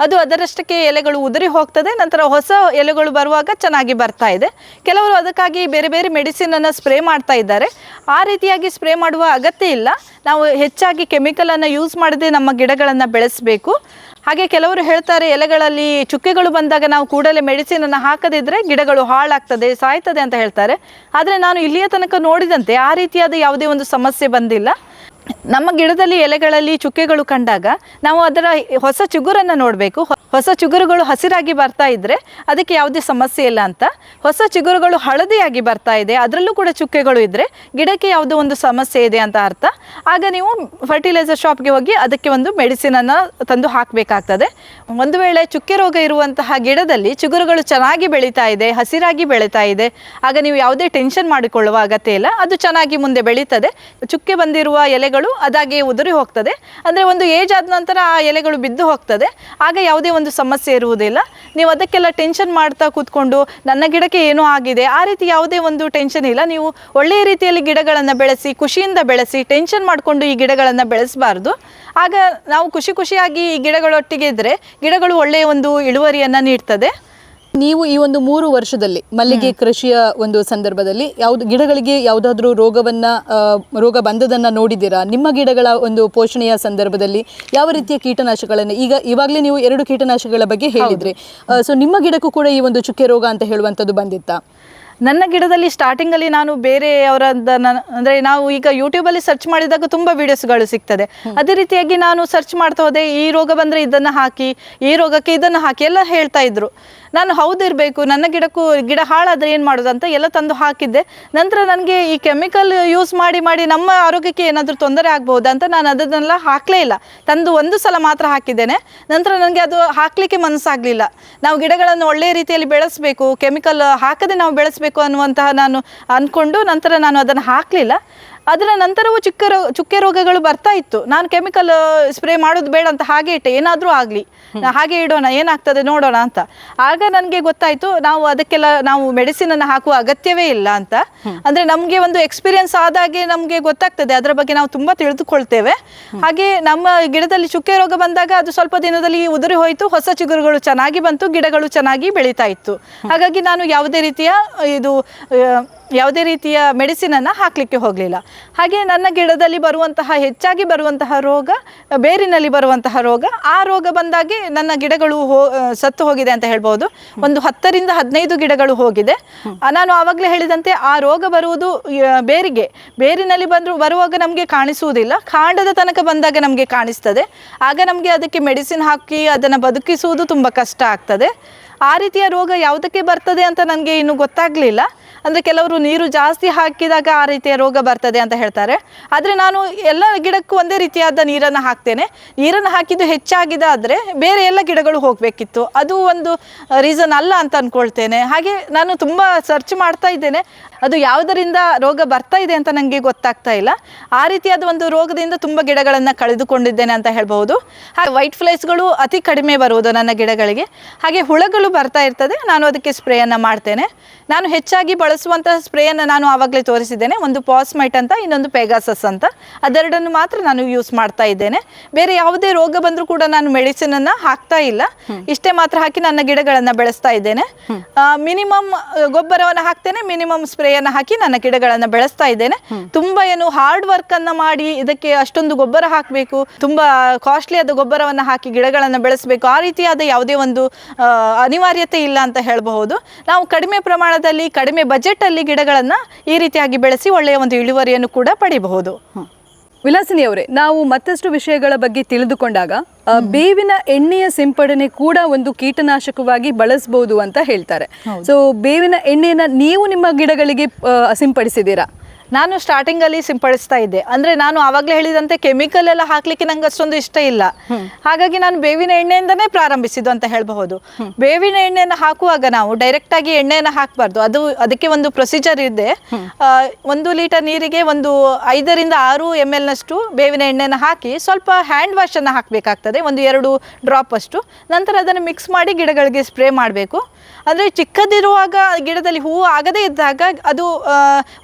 ಅದು ಅದರಷ್ಟಕ್ಕೆ ಎಲೆಗಳು ಉದುರಿ ಹೋಗ್ತದೆ, ನಂತರ ಹೊಸ ಎಲೆಗಳು ಬರುವಾಗ ಚೆನ್ನಾಗಿ ಬರ್ತಾ ಇದೆ. ಕೆಲವರು ಅದಕ್ಕಾಗಿ ಬೇರೆ ಬೇರೆ ಮೆಡಿಸಿನ್ ಅನ್ನು ಸ್ಪ್ರೇ ಮಾಡ್ತಾ ಇದ್ದಾರೆ. ಆ ರೀತಿಯಾಗಿ ಸ್ಪ್ರೇ ಮಾಡುವ ಅಗತ್ಯ ಇಲ್ಲ. ನಾವು ಹೆಚ್ಚಾಗಿ ಕೆಮಿಕಲ್ ಅನ್ನು ಯೂಸ್ ಮಾಡದೆ ನಮ್ಮ ಗಿಡಗಳನ್ನು ಬೆಳೆಸಬೇಕು. ಹಾಗೆ ಕೆಲವರು ಹೇಳ್ತಾರೆ, ಎಲೆಗಳಲ್ಲಿ ಚುಕ್ಕೆಗಳು ಬಂದಾಗ ನಾವು ಕೂಡಲೇ ಮೆಡಿಸಿನ್ ಅನ್ನು ಹಾಕದಿದ್ರೆ ಗಿಡಗಳು ಹಾಳಾಗ್ತದೆ, ಸಾಯ್ತದೆ ಅಂತ ಹೇಳ್ತಾರೆ. ಆದರೆ ನಾನು ಇಲ್ಲಿಯ ತನಕ ನೋಡಿದಂತೆ ಆ ರೀತಿಯಾದ ಯಾವುದೇ ಒಂದು ಸಮಸ್ಯೆ ಬಂದಿಲ್ಲ. ನಮ್ಮ ಗಿಡದಲ್ಲಿ ಎಲೆಗಳಲ್ಲಿ ಚುಕ್ಕೆಗಳು ಕಂಡಾಗ ನಾವು ಅದರ ಹೊಸ ಚಿಗುರನ್ನು ನೋಡಬೇಕು. ಹೊಸ ಚಿಗುರುಗಳು ಹಸಿರಾಗಿ ಬರ್ತಾ ಇದ್ದರೆ ಅದಕ್ಕೆ ಯಾವುದೇ ಸಮಸ್ಯೆ ಇಲ್ಲ ಅಂತ. ಹೊಸ ಚಿಗುರುಗಳು ಹಳದಿಯಾಗಿ ಬರ್ತಾ ಇದೆ, ಅದರಲ್ಲೂ ಕೂಡ ಚುಕ್ಕೆಗಳು ಇದ್ದರೆ ಗಿಡಕ್ಕೆ ಯಾವುದೋ ಒಂದು ಸಮಸ್ಯೆ ಇದೆ ಅಂತ ಅರ್ಥ. ಆಗ ನೀವು ಫರ್ಟಿಲೈಸರ್ ಶಾಪ್ಗೆ ಹೋಗಿ ಅದಕ್ಕೆ ಒಂದು ಮೆಡಿಸಿನನ್ನು ತಂದು ಹಾಕಬೇಕಾಗ್ತದೆ. ಒಂದು ವೇಳೆ ಚುಕ್ಕೆ ರೋಗ ಇರುವಂತಹ ಗಿಡದಲ್ಲಿ ಚಿಗುರುಗಳು ಚೆನ್ನಾಗಿ ಬೆಳೀತಾ ಇದೆ, ಹಸಿರಾಗಿ ಬೆಳೀತಾ ಇದೆ, ಆಗ ನೀವು ಯಾವುದೇ ಟೆನ್ಷನ್ ಮಾಡಿಕೊಳ್ಳುವ ಅಗತ್ಯ ಇಲ್ಲ. ಅದು ಚೆನ್ನಾಗಿ ಮುಂದೆ ಬೆಳೀತದೆ. ಚುಕ್ಕೆ ಬಂದಿರುವ ಎಲೆಗಳು ಅದಾಗಿ ಉದುರಿ ಹೋಗ್ತದೆ. ಅಂದರೆ ಒಂದು ಏಜ್ ಆದ ನಂತರ ಆ ಎಲೆಗಳು ಬಿದ್ದು ಹೋಗ್ತದೆ. ಆಗ ಯಾವುದೇ ಒಂದು ಸಮಸ್ಯೆ ಇರುವುದಿಲ್ಲ. ನೀವು ಅದಕ್ಕೆಲ್ಲ ಟೆನ್ಷನ್ ಮಾಡ್ತಾ ಕೂತ್ಕೊಂಡು ನನ್ನ ಗಿಡಕ್ಕೆ ಏನೋ ಆಗಿದೆ, ಆ ರೀತಿ ಯಾವುದೇ ಒಂದು ಟೆನ್ಷನ್ ಇಲ್ಲ. ನೀವು ಒಳ್ಳೆಯ ರೀತಿಯಲ್ಲಿ ಗಿಡಗಳನ್ನು ಬೆಳೆಸಿ, ಖುಷಿಯಿಂದ ಬೆಳೆಸಿ, ಟೆನ್ಷನ್ ಮಾಡಿಕೊಂಡು ಈ ಗಿಡಗಳನ್ನು ಬೆಳೆಸಬಾರ್ದು. ಆಗ ನಾವು ಖುಷಿ ಖುಷಿಯಾಗಿ ಈ ಗಿಡಗಳೊಟ್ಟಿಗೆ ಇದ್ದರೆ ಗಿಡಗಳು ಒಳ್ಳೆಯ ಒಂದು ಇಳುವರಿಯನ್ನು ನೀಡ್ತದೆ. ನೀವು ಈ ಒಂದು ಮೂರು ವರ್ಷದಲ್ಲಿ ಮಲ್ಲಿಗೆ ಕೃಷಿಯ ಒಂದು ಸಂದರ್ಭದಲ್ಲಿ ಯಾವ್ದು ಗಿಡಗಳಿಗೆ ಯಾವುದಾದ್ರೂ ರೋಗವನ್ನ ಆ, ರೋಗ ಬಂದದನ್ನ ನೋಡಿದ್ದೀರಾ? ನಿಮ್ಮ ಗಿಡಗಳ ಒಂದು ಪೋಷಣೆಯ ಸಂದರ್ಭದಲ್ಲಿ ಯಾವ ರೀತಿಯ ಕೀಟನಾಶಕಗಳನ್ನು ಈಗ ಇವಾಗಲೇ ನೀವು ಎರಡು ಕೀಟನಾಶಕಗಳ ಬಗ್ಗೆ ಹೇಳಿದ್ರಿ. ಸೊ ನಿಮ್ಮ ಗಿಡಕ್ಕೂ ಕೂಡ ಈ ಒಂದು ಚುಕ್ಕೆ ರೋಗ ಅಂತ ಹೇಳುವಂಥದ್ದು ಬಂದಿತ್ತಾ? ನನ್ನ ಗಿಡದಲ್ಲಿ ಸ್ಟಾರ್ಟಿಂಗಲ್ಲಿ ನಾನು ಬೇರೆಯವರದ್ದು ಅಂದರೆ ನಾವು ಈಗ ಯೂಟ್ಯೂಬಲ್ಲಿ ಸರ್ಚ್ ಮಾಡಿದಾಗ ತುಂಬ ವಿಡಿಯೋಸ್ಗಳು ಸಿಗ್ತದೆ. ಅದೇ ರೀತಿಯಾಗಿ ನಾನು ಸರ್ಚ್ ಮಾಡ್ತಾ ಹೋದೆ ಈ ರೋಗ ಬಂದರೆ ಇದನ್ನು ಹಾಕಿ ಈ ರೋಗಕ್ಕೆ ಇದನ್ನು ಹಾಕಿ ಎಲ್ಲ ಹೇಳ್ತಾ ಇದ್ರು. ನಾನು ಹೌದಿರಬೇಕು ನನ್ನ ಗಿಡಕ್ಕೂ ಗಿಡ ಹಾಳಾದರೆ ಏನು ಮಾಡೋದು ಅಂತ ಎಲ್ಲ ತಂದು ಹಾಕಿದ್ದೆ. ನಂತರ ನನಗೆ ಈ ಕೆಮಿಕಲ್ ಯೂಸ್ ಮಾಡಿ ಮಾಡಿ ನಮ್ಮ ಆರೋಗ್ಯಕ್ಕೆ ಏನಾದರೂ ತೊಂದರೆ ಆಗ್ಬಹುದಾ ಅಂತ ನಾನು ಅದನ್ನೆಲ್ಲ ಹಾಕಲೇ ಇಲ್ಲ. ತಂದು ಒಂದು ಸಲ ಮಾತ್ರ ಹಾಕಿದ್ದೇನೆ. ನಂತರ ನನಗೆ ಅದು ಹಾಕಲಿಕ್ಕೆ ಮನಸ್ಸಾಗಲಿಲ್ಲ. ನಾವು ಗಿಡಗಳನ್ನು ಒಳ್ಳೆಯ ರೀತಿಯಲ್ಲಿ ಬೆಳೆಸಬೇಕು ಕೆಮಿಕಲ್ ಹಾಕದೆ ನಾವು ಬೆಳೆಸಬೇಕು ಅನ್ನುವಂತಹ ನಾನು ಅಂದ್ಕೊಂಡು ನಂತರ ನಾನು ಅದನ್ನು ಹಾಕಲಿಲ್ಲ. ಅದರ ನಂತರವೂ ಚಿಕ್ಕ ರೋ, ಚುಕ್ಕೆ ರೋಗಗಳು ಬರ್ತಾ ಇತ್ತು. ನಾನು ಕೆಮಿಕಲ್ ಸ್ಪ್ರೇ ಮಾಡೋದು ಬೇಡ ಅಂತ ಹಾಗೆ ಇಟ್ಟೆ. ಏನಾದರೂ ಆಗಲಿ. ಹಾಗೆ ಇಡೋಣ, ಏನಾಗ್ತದೆ ನೋಡೋಣ ಅಂತ. ಆಗ ನನಗೆ ಗೊತ್ತಾಯಿತು, ನಾವು ಅದಕ್ಕೆಲ್ಲ, ನಾವು ಮೆಡಿಸಿನನ್ನು ಹಾಕುವ ಅಗತ್ಯವೇ ಇಲ್ಲ ಅಂತ. ಅಂದರೆ ನಮಗೆ ಒಂದು ಎಕ್ಸ್ಪೀರಿಯನ್ಸ್ ಆದಾಗೆ ನಮಗೆ ಗೊತ್ತಾಗ್ತದೆ. ಅದರ ಬಗ್ಗೆ ನಾವು ತುಂಬ ತಿಳಿದುಕೊಳ್ತೇವೆ. ಹಾಗೆ ನಮ್ಮ ಗಿಡದಲ್ಲಿ ಚುಕ್ಕೆ ರೋಗ ಬಂದಾಗ ಅದು ಸ್ವಲ್ಪ ದಿನದಲ್ಲಿ ಉದುರಿ ಹೋಯಿತು. ಹೊಸ ಚಿಗುರುಗಳು ಚೆನ್ನಾಗಿ ಬಂತು. ಗಿಡಗಳು ಚೆನ್ನಾಗಿ ಬೆಳೀತಾ ಇತ್ತು. ಹಾಗಾಗಿ ನಾನು ಯಾವುದೇ ರೀತಿಯ, ಇದು ಯಾವುದೇ ರೀತಿಯ ಮೆಡಿಸಿನನ್ನು ಹಾಕಲಿಕ್ಕೆ ಹೋಗಲಿಲ್ಲ. ಹಾಗೆ ನನ್ನ ಗಿಡದಲ್ಲಿ ಬರುವಂತಹ, ಹೆಚ್ಚಾಗಿ ಬರುವಂತಹ ರೋಗ, ಬೇರಿನಲ್ಲಿ ಬರುವಂತಹ ರೋಗ, ಆ ರೋಗ ಬಂದಾಗೆ ನನ್ನ ಗಿಡಗಳು ಹೋ ಸತ್ತು ಹೋಗಿದೆ ಅಂತ ಹೇಳ್ಬೋದು. ಒಂದು ಹತ್ತರಿಂದ ಹದಿನೈದು ಗಿಡಗಳು ಹೋಗಿದೆ. ನಾನು ಆವಾಗಲೇ ಹೇಳಿದಂತೆ ಆ ರೋಗ ಬರುವುದು ಬೇರಿಗೆ. ಬೇರಿನಲ್ಲಿ ಬಂದರೂ, ಬರುವಾಗ ನಮಗೆ ಕಾಣಿಸುವುದಿಲ್ಲ. ಕಾಂಡದ ತನಕ ಬಂದಾಗ ನಮಗೆ ಕಾಣಿಸ್ತದೆ. ಆಗ ನಮಗೆ ಅದಕ್ಕೆ ಮೆಡಿಸಿನ್ ಹಾಕಿ ಅದನ್ನು ಬದುಕಿಸುವುದು ತುಂಬ ಕಷ್ಟ ಆಗ್ತದೆ. ಆ ರೀತಿಯ ರೋಗ ಯಾವುದಕ್ಕೆ ಬರ್ತದೆ ಅಂತ ನನಗೆ ಇನ್ನೂ ಗೊತ್ತಾಗಲಿಲ್ಲ. ಅಂದರೆ ಕೆಲವರು ನೀರು ಜಾಸ್ತಿ ಹಾಕಿದಾಗ ಆ ರೀತಿಯ ರೋಗ ಬರ್ತದೆ ಅಂತ ಹೇಳ್ತಾರೆ. ಆದರೆ ನಾನು ಎಲ್ಲ ಗಿಡಕ್ಕೂ ಒಂದೇ ರೀತಿಯಾದ ನೀರನ್ನು ಹಾಕ್ತೇನೆ. ನೀರನ್ನು ಹಾಕಿದ್ದು ಹೆಚ್ಚಾಗಿದೆ ಆದರೆ ಬೇರೆ ಎಲ್ಲ ಗಿಡಗಳು ಹೋಗಬೇಕಿತ್ತು. ಅದು ಒಂದು ರೀಸನ್ ಅಲ್ಲ ಅಂತ ಅಂದ್ಕೊಳ್ತೇನೆ ಹಾಗೆ ನಾನು ತುಂಬ ಸರ್ಚ್ ಮಾಡ್ತಾ ಇದ್ದೇನೆ. ಅದು ಯಾವುದರಿಂದ ರೋಗ ಬರ್ತಾ ಇದೆ ಅಂತ ನನಗೆ ಗೊತ್ತಾಗ್ತಾ ಇಲ್ಲ. ಆ ರೀತಿಯಾದ ಒಂದು ರೋಗದಿಂದ ತುಂಬ ಗಿಡಗಳನ್ನು ಕಳೆದುಕೊಂಡಿದ್ದೇನೆ ಅಂತ ಹೇಳ್ಬೋದು ಹಾಗೆ ವೈಟ್ ಫ್ಲೈಸ್ಗಳು ಅತಿ ಕಡಿಮೆ ಬರುವುದು ನನ್ನ ಗಿಡಗಳಿಗೆ. ಹಾಗೆ ಹುಳಗಳು ಬರ್ತಾ ಇರ್ತದೆ. ನಾನು ಅದಕ್ಕೆ ಸ್ಪ್ರೇಯನ್ನು ಮಾಡ್ತೇನೆ. ನಾನು ಹೆಚ್ಚಾಗಿ ಬಳಸುವಂತಹ ಸ್ಪ್ರೇಯನ್ನು ನಾನು ಆವಾಗಲೇ ತೋರಿಸಿದ್ದೇನೆ. ಒಂದು ಪಾಸ್ಮೈಟ್ ಅಂತ ಇನ್ನೊಂದು ಪೆಗಾಸಸ್ ಅಂತ. ಅದೆರಡನ್ನು ಮಾತ್ರ ನಾನು ಯೂಸ್ ಮಾಡ್ತಾ ಇದ್ದೇನೆ. ಬೇರೆ ಯಾವುದೇ ರೋಗ ಬಂದರೂ ಕೂಡ ನಾನು ಮೆಡಿಸಿನ್ ಅನ್ನ ಹಾಕ್ತಾ ಇಲ್ಲ. ಇಷ್ಟೇ ಮಾತ್ರ ಹಾಕಿ ನನ್ನ ಗಿಡಗಳನ್ನು ಬೆಳೆಸ್ತಾ ಇದ್ದೇನೆ. ಮಿನಿಮಮ್ ಗೊಬ್ಬರವನ್ನು ಹಾಕ್ತೇನೆ ಮಿನಿಮಮ್ ಸ್ಪ್ರೇಯನ್ನು ಹಾಕಿ ನನ್ನ ಗಿಡಗಳನ್ನು ಬೆಳೆಸ್ತಾ ಇದ್ದೇನೆ. ತುಂಬಾ ಏನು ಹಾರ್ಡ್ ವರ್ಕ್ ಅನ್ನ ಮಾಡಿ ಇದಕ್ಕೆ ಅಷ್ಟೊಂದು ಗೊಬ್ಬರ ಹಾಕಬೇಕು ತುಂಬಾ ಕಾಸ್ಟ್ಲಿ ಆದ ಗೊಬ್ಬರವನ್ನು ಹಾಕಿ ಗಿಡಗಳನ್ನು ಬೆಳೆಸಬೇಕು. ಆ ರೀತಿಯಾದ ಯಾವುದೇ ಒಂದು ಅನಿವಾರ್ಯತೆ ಇಲ್ಲ ಅಂತ ಹೇಳಬಹುದು. ನಾವು ಕಡಿಮೆ ಪ್ರಮಾಣದಲ್ಲಿ ಕಡಿಮೆ ಬಜೆಟಲ್ಲಿ ಗಿಡಗಳನ್ನು ಈ ರೀತಿಯಾಗಿ ಬೆಳೆಸಿ ಒಳ್ಳೆಯ ಒಂದು ಇಳುವರಿಯನ್ನು ಕೂಡ ಪಡೆಯಬಹುದು ವಿಲಾಸಿನಿ ಅವರೇ ನಾವು ಮತ್ತಷ್ಟು ವಿಷಯಗಳ ಬಗ್ಗೆ ತಿಳಿದುಕೊಂಡಾಗ ಬೇವಿನ ಎಣ್ಣೆಯ ಸಿಂಪಡಣೆ ಕೂಡ ಒಂದು ಕೀಟನಾಶಕವಾಗಿ ಬಳಸಬಹುದು ಅಂತ ಹೇಳ್ತಾರೆ. ಸೊ ಬೇವಿನ ಎಣ್ಣೆಯನ್ನ ನೀವು ನಿಮ್ಮ ಗಿಡಗಳಿಗೆ ಸಿಂಪಡಿಸಿದ್ದೀರಾ? ನಾನು ಸ್ಟಾರ್ಟಿಂಗ್ ಅಲ್ಲಿ ಸಿಂಪಡಿಸ್ತಾ ಇದ್ದೆ. ಅಂದ್ರೆ ನಾನು ಆವಾಗಲೇ ಹೇಳಿದಂತೆ ಕೆಮಿಕಲ್ ಎಲ್ಲ ಹಾಕ್ಲಿಕ್ಕೆ ನಂಗೆ ಅಷ್ಟೊಂದು ಇಷ್ಟ ಇಲ್ಲ. ಹಾಗಾಗಿ ನಾನು ಬೇವಿನ ಎಣ್ಣೆಯಿಂದನೇ ಪ್ರಾರಂಭಿಸಿದ್ದು ಅಂತ ಹೇಳಬಹುದು. ಬೇವಿನ ಎಣ್ಣೆಯನ್ನು ಹಾಕುವಾಗ ನಾವು ಡೈರೆಕ್ಟ್ ಆಗಿ ಎಣ್ಣೆಯನ್ನು ಹಾಕಬಾರ್ದು. ಅದು ಅದಕ್ಕೆ ಒಂದು ಪ್ರೊಸೀಜರ್ ಇದೆ. ಒಂದು ಲೀಟರ್ ನೀರಿಗೆ ಒಂದು ಐದರಿಂದ ಆರು ಎಂ ನಷ್ಟು ಬೇವಿನ ಎಣ್ಣೆಯನ್ನು ಹಾಕಿ ಸ್ವಲ್ಪ ಹ್ಯಾಂಡ್ ವಾಶನ್ನು ಹಾಕಬೇಕಾಗ್ತದೆ. ಒಂದು ಎರಡು ಡ್ರಾಪ್ ಅಷ್ಟು. ನಂತರ ಅದನ್ನು ಮಿಕ್ಸ್ ಮಾಡಿ ಗಿಡಗಳಿಗೆ ಸ್ಪ್ರೇ ಮಾಡಬೇಕು. ಅಂದರೆ ಚಿಕ್ಕದಿರುವಾಗ ಗಿಡದಲ್ಲಿ ಹೂವು ಆಗದೇ ಇದ್ದಾಗ ಅದು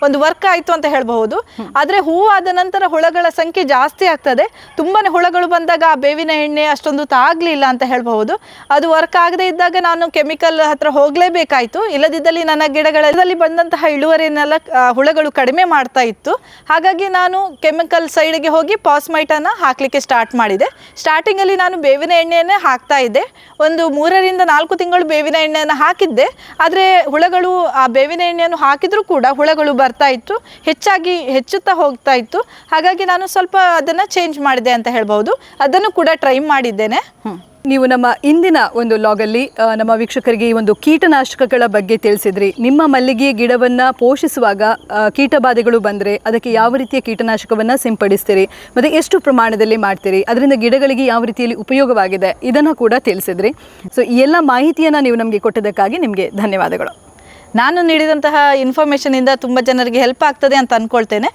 ಒಂದು ವರ್ಕ್ ಆಯಿತು ಅಂತ ಹೇಳಬಹುದು. ಆದರೆ ಹೂವು ಆದ ನಂತರ ಹುಳಗಳ ಸಂಖ್ಯೆ ಜಾಸ್ತಿ ಆಗ್ತದೆ. ತುಂಬಾ ಹುಳಗಳು ಬಂದಾಗ ಆ ಬೇವಿನ ಎಣ್ಣೆ ಅಷ್ಟೊಂದು ತಾಗಲಿಲ್ಲ ಅಂತ ಹೇಳಬಹುದು. ಅದು ವರ್ಕ್ ಆಗದೇ ಇದ್ದಾಗ ನಾನು ಕೆಮಿಕಲ್ ಹತ್ರ ಹೋಗಲೇಬೇಕಾಯಿತು. ಇಲ್ಲದಿದ್ದಲ್ಲಿ ನನ್ನ ಗಿಡಗಳಲ್ಲಿ ಬಂದಂತಹ ಇಳುವರಿನೆಲ್ಲ ಹುಳಗಳು ಕಡಿಮೆ ಮಾಡ್ತಾ ಇತ್ತು. ಹಾಗಾಗಿ ನಾನು ಕೆಮಿಕಲ್ ಸೈಡ್ಗೆ ಹೋಗಿ ಪಾಸ್ಮೈಟನ್ನು ಹಾಕಲಿಕ್ಕೆ ಸ್ಟಾರ್ಟ್ ಮಾಡಿದೆ. ಸ್ಟಾರ್ಟಿಂಗಲ್ಲಿ ನಾನು ಬೇವಿನ ಎಣ್ಣೆಯನ್ನೇ ಹಾಕ್ತಾ ಇದ್ದೆ. ಒಂದು ಮೂರರಿಂದ ನಾಲ್ಕು ತಿಂಗಳು ಬೇವಿನ ಎಣ್ಣೆಯನ್ನು ಹಾಕಿದ್ದೆ. ಆದರೆ ಹುಳಗಳು, ಆ ಬೇವಿನ ಎಣ್ಣೆಯನ್ನು ಹಾಕಿದರೂ ಕೂಡ ಹುಳಗಳು ಬರ್ತಾ ಇತ್ತು. ಹೆಚ್ಚಾಗಿ ಹೆಚ್ಚುತ್ತಾ ಹೋಗ್ತಾ ಇತ್ತು. ಹಾಗಾಗಿ ನಾನು ಸ್ವಲ್ಪ ಅದನ್ನು ಚೇಂಜ್ ಮಾಡಿದೆ ಅಂತ ಹೇಳ್ಬೋದು ಅದನ್ನು ಕೂಡ ಟ್ರೈ ಮಾಡಿದ್ದೇನೆ. ನೀವು ನಮ್ಮ ಇಂದಿನ ಒಂದು ಲಾಗಲ್ಲಿ ನಮ್ಮ ವೀಕ್ಷಕರಿಗೆ ಈ ಒಂದು ಕೀಟನಾಶಕಗಳ ಬಗ್ಗೆ ತಿಳಿಸಿದ್ರಿ. ನಿಮ್ಮ ಮಲ್ಲಿಗೆ ಗಿಡವನ್ನ ಪೋಷಿಸುವಾಗ ಕೀಟಬಾಧೆಗಳು ಬಂದರೆ ಅದಕ್ಕೆ ಯಾವ ರೀತಿಯ ಕೀಟನಾಶಕವನ್ನ ಸಿಂಪಡಿಸ್ತೀರಿ? ಮತ್ತೆ ಎಷ್ಟು ಪ್ರಮಾಣದಲ್ಲಿ ಮಾಡ್ತೀರಿ? ಅದರಿಂದ ಗಿಡಗಳಿಗೆ ಯಾವ ರೀತಿಯಲ್ಲಿ ಉಪಯೋಗವಾಗಿದೆ? ಇದನ್ನು ಕೂಡ ತಿಳಿಸಿದ್ರಿ. ಸೊ ಈ ಎಲ್ಲ ಮಾಹಿತಿಯನ್ನು ನೀವು ನಮಗೆ ಕೊಟ್ಟದಕ್ಕಾಗಿ ನಿಮಗೆ ಧನ್ಯವಾದಗಳು. ನಾನು ನೀಡಿದಂತಹ ಇನ್ಫಾರ್ಮೇಷನಿಂದ ತುಂಬ ಜನರಿಗೆ ಹೆಲ್ಪ್ ಆಗ್ತದೆ ಅಂತ ಅಂದ್ಕೊಳ್ತೇನೆ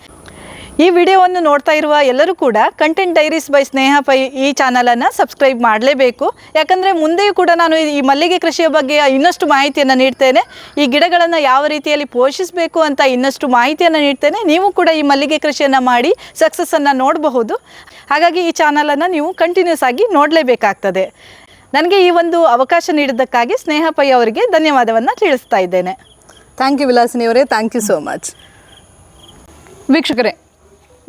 ಈ ವಿಡಿಯೋವನ್ನು ನೋಡ್ತಾ ಇರುವ ಎಲ್ಲರೂ ಕೂಡ content diaries by Sneha Pai ಈ ಚಾನಲನ್ನು ಸಬ್ಸ್ಕ್ರೈಬ್ ಮಾಡಲೇಬೇಕು. ಯಾಕಂದರೆ ಮುಂದೆಯೂ ಕೂಡ ನಾನು ಈ ಮಲ್ಲಿಗೆ ಕೃಷಿಯ ಬಗ್ಗೆ ಇನ್ನಷ್ಟು ಮಾಹಿತಿಯನ್ನು ನೀಡ್ತೇನೆ. ಈ ಗಿಡಗಳನ್ನು ಯಾವ ರೀತಿಯಲ್ಲಿ ಪೋಷಿಸಬೇಕು ಅಂತ ಇನ್ನಷ್ಟು ಮಾಹಿತಿಯನ್ನು ನೀಡ್ತೇನೆ. ನೀವು ಕೂಡ ಈ ಮಲ್ಲಿಗೆ ಕೃಷಿಯನ್ನು ಮಾಡಿ ಸಕ್ಸಸ್ಸನ್ನು ನೋಡಬಹುದು. ಹಾಗಾಗಿ ಈ ಚಾನಲನ್ನು ನೀವು ಕಂಟಿನ್ಯೂಸ್ ಆಗಿ ನೋಡಲೇಬೇಕಾಗ್ತದೆ. ನನಗೆ ಈ ಒಂದು ಅವಕಾಶ ನೀಡಿದ್ದಕ್ಕಾಗಿ ಸ್ನೇಹ ಪೈ ಅವರಿಗೆ ಧನ್ಯವಾದವನ್ನು ತಿಳಿಸ್ತಾ ಇದ್ದೇನೆ. ಥ್ಯಾಂಕ್ ಯು ವಿಲಾಸಿನಿ ಅವರೇ ಥ್ಯಾಂಕ್ ಯು ಸೋ ಮಚ್ ವೀಕ್ಷಕರೇ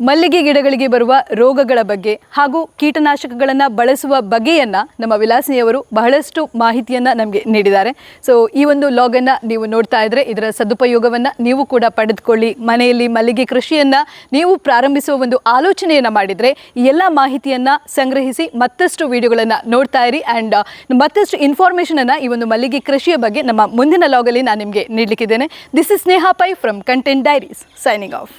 ಮಲ್ಲಿಗೆ ಗಿಡಗಳಿಗೆ ಬರುವ ರೋಗಗಳ ಬಗ್ಗೆ ಹಾಗೂ ಕೀಟನಾಶಕಗಳನ್ನು ಬಳಸುವ ಬಗೆಯನ್ನು ನಮ್ಮ ವಿಲಾಸಿನಿಯವರು ಬಹಳಷ್ಟು ಮಾಹಿತಿಯನ್ನು ನಮಗೆ ನೀಡಿದ್ದಾರೆ. ಸೊ ಈ ಒಂದು ಲಾಗನ್ನು ನೀವು ನೋಡ್ತಾ ಇದ್ದರೆ ಇದರ ಸದುಪಯೋಗವನ್ನು ನೀವು ಕೂಡ ಪಡೆದುಕೊಳ್ಳಿ. ಮನೆಯಲ್ಲಿ ಮಲ್ಲಿಗೆ ಕೃಷಿಯನ್ನು ನೀವು ಪ್ರಾರಂಭಿಸುವ ಒಂದು ಆಲೋಚನೆಯನ್ನು ಮಾಡಿದರೆ ಈ ಎಲ್ಲ ಮಾಹಿತಿಯನ್ನು ಸಂಗ್ರಹಿಸಿ ಮತ್ತಷ್ಟು ವಿಡಿಯೋಗಳನ್ನು ನೋಡ್ತಾ ಇರಿ. ಆ್ಯಂಡ್ ಮತ್ತಷ್ಟು ಇನ್ಫಾರ್ಮೇಷನನ್ನು ಈ ಒಂದು ಮಲ್ಲಿಗೆ ಕೃಷಿಯ ಬಗ್ಗೆ ನಮ್ಮ ಮುಂದಿನ ಲಾಗಲ್ಲಿ ನಾನು ನಿಮಗೆ ನೀಡಲಿಕ್ಕಿದ್ದೇನೆ. This is Sneha Pai from content diaries signing off